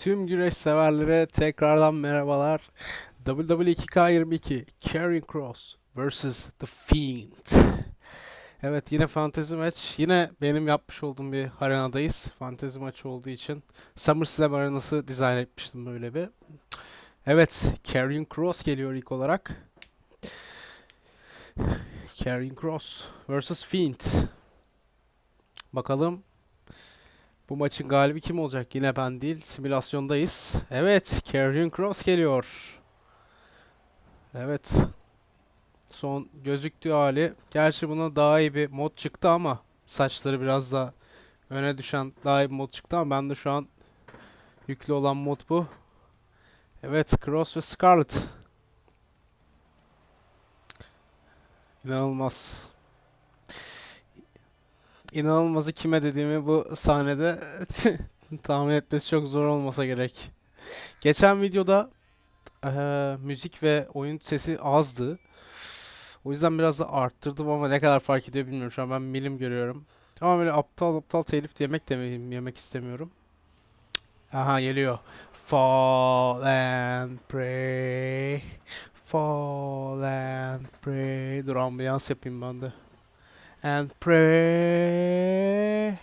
Tüm güreş severlere tekrardan merhabalar. WWE 2K22 Karrion Cross vs. The Fiend. Evet yine fantezi maç. Yine benim yapmış olduğum bir arenadayız. Fantezi maçı olduğu için SummerSlam arenası dizayn etmiştim böyle bir. Evet Karrion Cross geliyor ilk olarak. Karrion Cross vs. Fiend. Bakalım bu maçın galibi kim olacak? Yine ben değil. Simülasyondayız. Evet. Karrion Cross geliyor. Evet. Son gözüktüğü hali. Gerçi buna daha iyi bir mod çıktı ama saçları biraz da öne düşen daha iyi bir mod çıktı ama ben de şu an yüklü olan mod bu. Evet. Cross ve Scarlet. İnanılmaz. İnanılmazı kime dediğimi bu sahnede tahmin etmesi çok zor olmasa gerek. Geçen videoda eee, müzik ve oyun sesi azdı. O yüzden biraz da arttırdım ama ne kadar fark ediyor bilmiyorum. Şu an ben milim görüyorum. Ama böyle aptal aptal telif yemek de yemek istemiyorum. Aha geliyor. Fall and pray. Fall and pray. Dur ambiyans yapayım ben de and pray.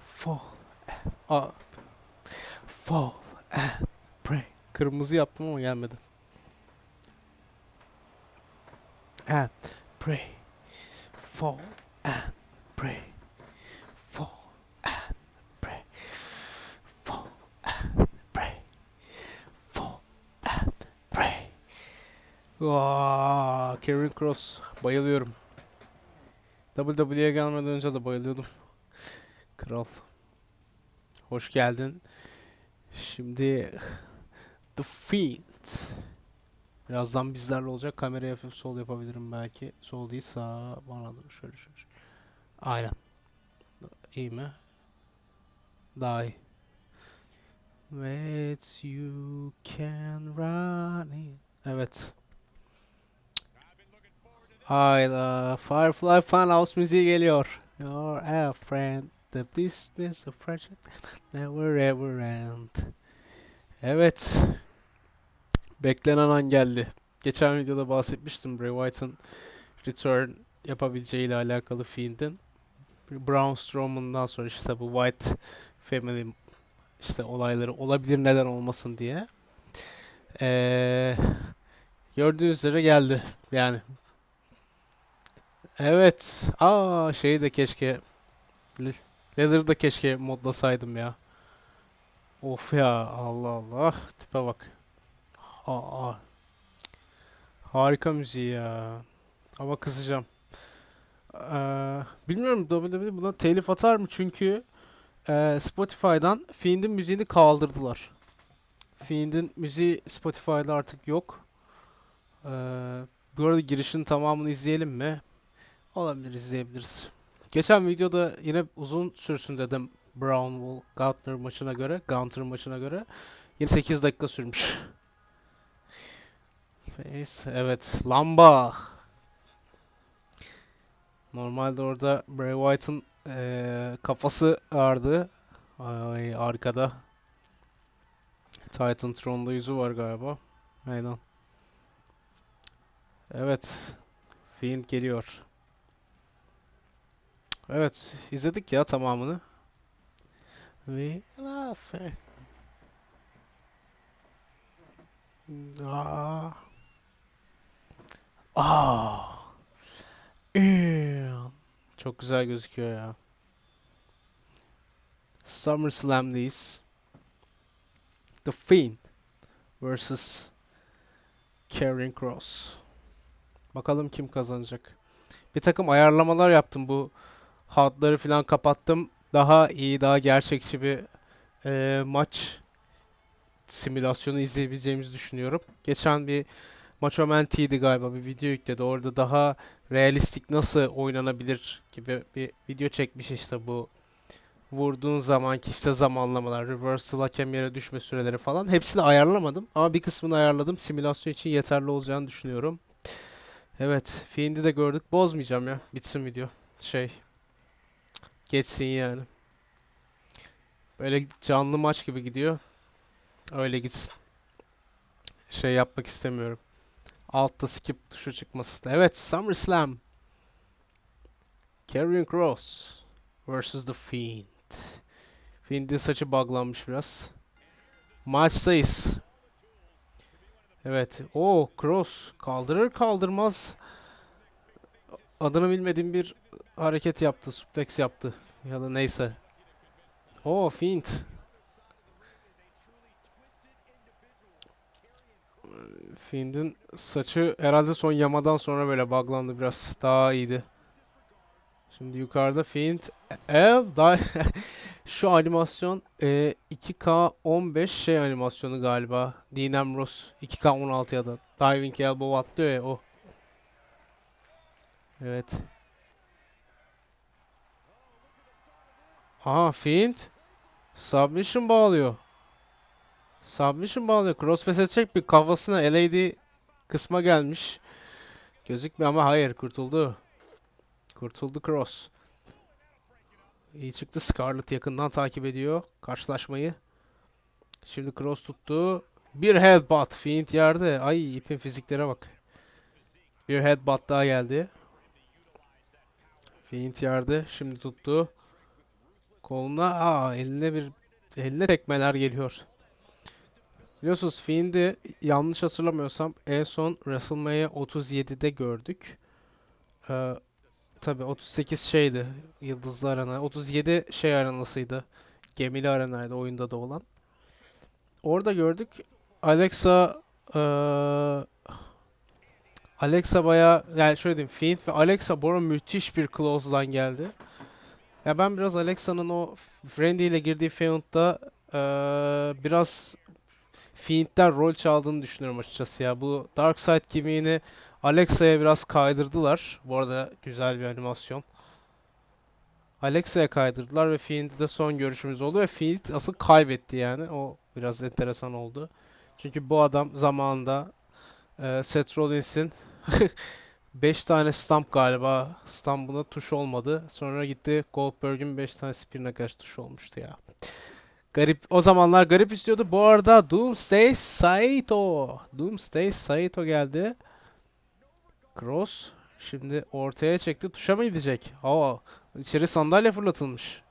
Fall up. Fall and pray. Kırmızı yaptım ama gelmedi. And pray. Fall and pray. Fall and pray. Fall and pray. Fall and pray. Vaa, Karen Cross. Bayılıyorum. WWE'ye gelmeden önce de bayılıyordum. Kral. Hoş geldin. Şimdi The Fiend. Birazdan bizlerle olacak. Kamerayı hafif sol yapabilirim belki. Sol değil sağ. Bana da şöyle şöyle. Aynen. İyi mi? Daha iyi. With you can run it. Evet. Hayda Firefly Funhouse müziği geliyor. You're a friend. The distance of friendship never ever end. Evet. Beklenen an geldi. Geçen videoda bahsetmiştim Bray Wyatt'ın return yapabileceğiyle alakalı Fiend'in. Braun Strowman'dan sonra işte bu White Family işte olayları olabilir neden olmasın diye. Ee, gördüğünüz üzere geldi. Yani Evet. Aa şeyi de keşke Le- Leather'ı da keşke modlasaydım ya. Of ya Allah Allah. Tipe bak. Aa. Harika müziği ya. Ama kızacağım. Ee, bilmiyorum WWE buna telif atar mı? Çünkü e, Spotify'dan Fiend'in müziğini kaldırdılar. Fiend'in müziği Spotify'da artık yok. Ee, bu arada girişin tamamını izleyelim mi? Olabilir izleyebiliriz. Geçen videoda yine uzun sürsün dedim Brown Wool Gunter maçına göre, Gunter maçına göre. Yine 8 dakika sürmüş. Face, evet. Lamba. Normalde orada Bray Wyatt'ın eee, kafası vardı. Ay, arkada. Titan Throne'da yüzü var galiba. Aynen. Evet. Fiend geliyor. Evet, izledik ya tamamını. We love. Aa. Aa. Ew. Çok güzel gözüküyor ya. SummerSlam'deyiz. The Fiend vs. Karrion Cross. Bakalım kim kazanacak. Bir takım ayarlamalar yaptım bu hatları falan kapattım. Daha iyi, daha gerçekçi bir e, maç simülasyonu izleyebileceğimizi düşünüyorum. Geçen bir Macho Man galiba bir video yükledi. Orada daha realistik nasıl oynanabilir gibi bir video çekmiş işte bu vurduğun zamanki işte zamanlamalar, reversal hakem yere düşme süreleri falan. Hepsini ayarlamadım ama bir kısmını ayarladım. Simülasyon için yeterli olacağını düşünüyorum. Evet, Fiend'i de gördük. Bozmayacağım ya. Bitsin video. Şey, Geçsin yani. Böyle canlı maç gibi gidiyor. Öyle gitsin. Şey yapmak istemiyorum. Altta skip tuşu çıkmasın. Evet SummerSlam. Karrion Cross vs. The Fiend. Fiend'in saçı buglanmış biraz. Maçtayız. Evet. O Cross kaldırır kaldırmaz adını bilmediğim bir hareket yaptı. Suplex yaptı. Ya da neyse. O Fiend. Fiend'in saçı herhalde son yamadan sonra böyle buglandı biraz daha iyiydi. Şimdi yukarıda Fiend El daha şu animasyon e, 2K 15 şey animasyonu galiba. Dean Ambrose 2K 16 ya da Diving Elbow atlıyor ya o. Evet. Aha Fiend Submission bağlıyor. Submission bağlıyor. Crossface edecek bir kafasına LAD kısma gelmiş. Gözükmüyor ama hayır kurtuldu. Kurtuldu Cross. İyi çıktı. Scarlett yakından takip ediyor karşılaşmayı. Şimdi Cross tuttu. Bir headbutt. Fiend yerde. Ay ipin fiziklere bak. Bir headbutt daha geldi. Fiend yerde. Şimdi tuttu. Koluna aa eline bir eline tekmeler geliyor. Biliyorsunuz Fiend'i yanlış hatırlamıyorsam en son WrestleMania 37'de gördük. Ee, tabii 38 şeydi Yıldızlı Arena. 37 şey arenasıydı. Gemili arenaydı oyunda da olan. Orada gördük. Alexa eee, Alexa baya yani şöyle diyeyim Fiend ve Alexa Bora müthiş bir close'dan geldi. Ya ben biraz Alexa'nın o Randy ile girdiği feud'da eee biraz Fiend'den rol çaldığını düşünüyorum açıkçası ya. Bu Dark Side kimliğini Alexa'ya biraz kaydırdılar. Bu arada güzel bir animasyon. Alexa'ya kaydırdılar ve Fiend'de son görüşümüz oldu ve Fiend asıl kaybetti yani. O biraz enteresan oldu. Çünkü bu adam zamanında e, Seth Rollins'in 5 tane stamp galiba. Stamp'ına tuş olmadı. Sonra gitti Goldberg'in 5 tane spear'ine karşı tuş olmuştu ya. Garip o zamanlar garip istiyordu. Bu arada Doomsday Saito. Doomsday Saito geldi. Cross şimdi ortaya çekti. Tuşa mı gidecek? Aa, içeri sandalye fırlatılmış.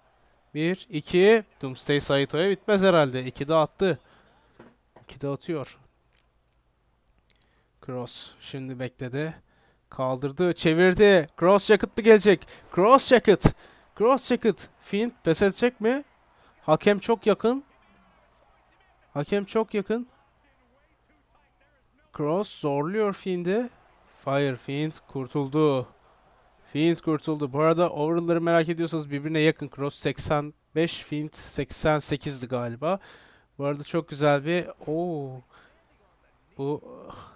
1 2 Doomsday Saito'ya bitmez herhalde. 2 de attı. 2 de atıyor. Cross şimdi bekledi. Kaldırdı, çevirdi. Cross jacket mı gelecek? Cross jacket. Cross jacket. Fiend pes edecek mi? Hakem çok yakın. Hakem çok yakın. Cross zorluyor Fiend'i. Fire Fiend kurtuldu. Fiend kurtuldu. Bu arada overall'ları merak ediyorsanız birbirine yakın. Cross 85, Fiend 88'di galiba. Bu arada çok güzel bir... Oo. Bu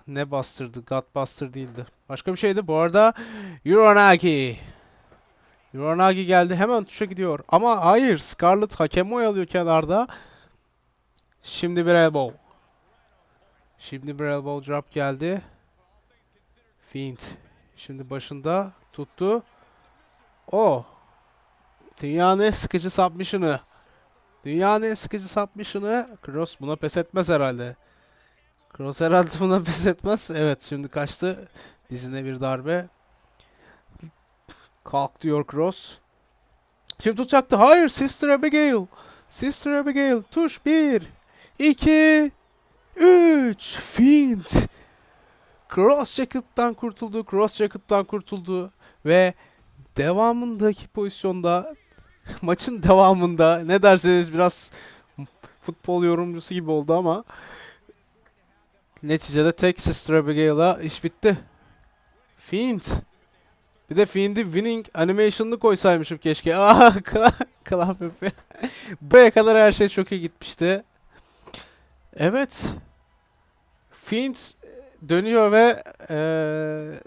ne bastırdı? Godbuster değildi. Başka bir şeydi. Bu arada Uranagi. Uranagi geldi. Hemen tuşa gidiyor. Ama hayır. Scarlett hakemi oyalıyor kenarda. Şimdi bir elbow. Şimdi bir elbow drop geldi. Fiend. Şimdi başında tuttu. O. Dünyanın en sıkıcı submission'ı. Dünyanın en sıkıcı submission'ı. Cross buna pes etmez herhalde. Cross herhalde buna pes etmez. Evet şimdi kaçtı. Dizine bir darbe. Kalk diyor Cross. Şimdi tutacaktı. Hayır Sister Abigail. Sister Abigail. Tuş 1. 2. 3. Fiend. Cross Jacket'tan kurtuldu. Cross Jacket'tan kurtuldu. Ve devamındaki pozisyonda maçın devamında ne derseniz biraz futbol yorumcusu gibi oldu ama neticede tek Sister Abigail'a iş bitti. Fiend. Bir de Fiend'i winning animation'ını koysaymışım keşke. Aa, Club F. Buraya kadar her şey çok iyi gitmişti. Evet. Fiend dönüyor ve eee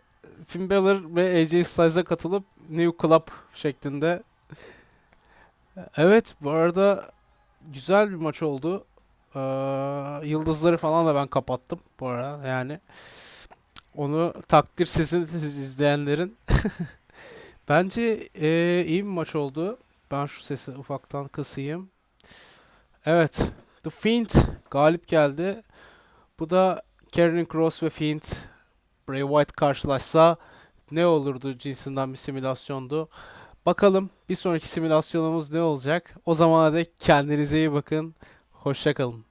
Finn Balor ve AJ Styles'a katılıp New Club şeklinde. Evet bu arada güzel bir maç oldu. Yıldızları falan da ben kapattım bu arada yani. Onu takdir sizin siz izleyenlerin. Bence eee, iyi bir maç oldu. Ben şu sesi ufaktan kısayım. Evet. The Fiend galip geldi. Bu da Karrion Cross ve Fiend Bray Wyatt karşılaşsa ne olurdu cinsinden bir simülasyondu. Bakalım bir sonraki simülasyonumuz ne olacak? O zamana dek kendinize iyi bakın. Hoşçakalın.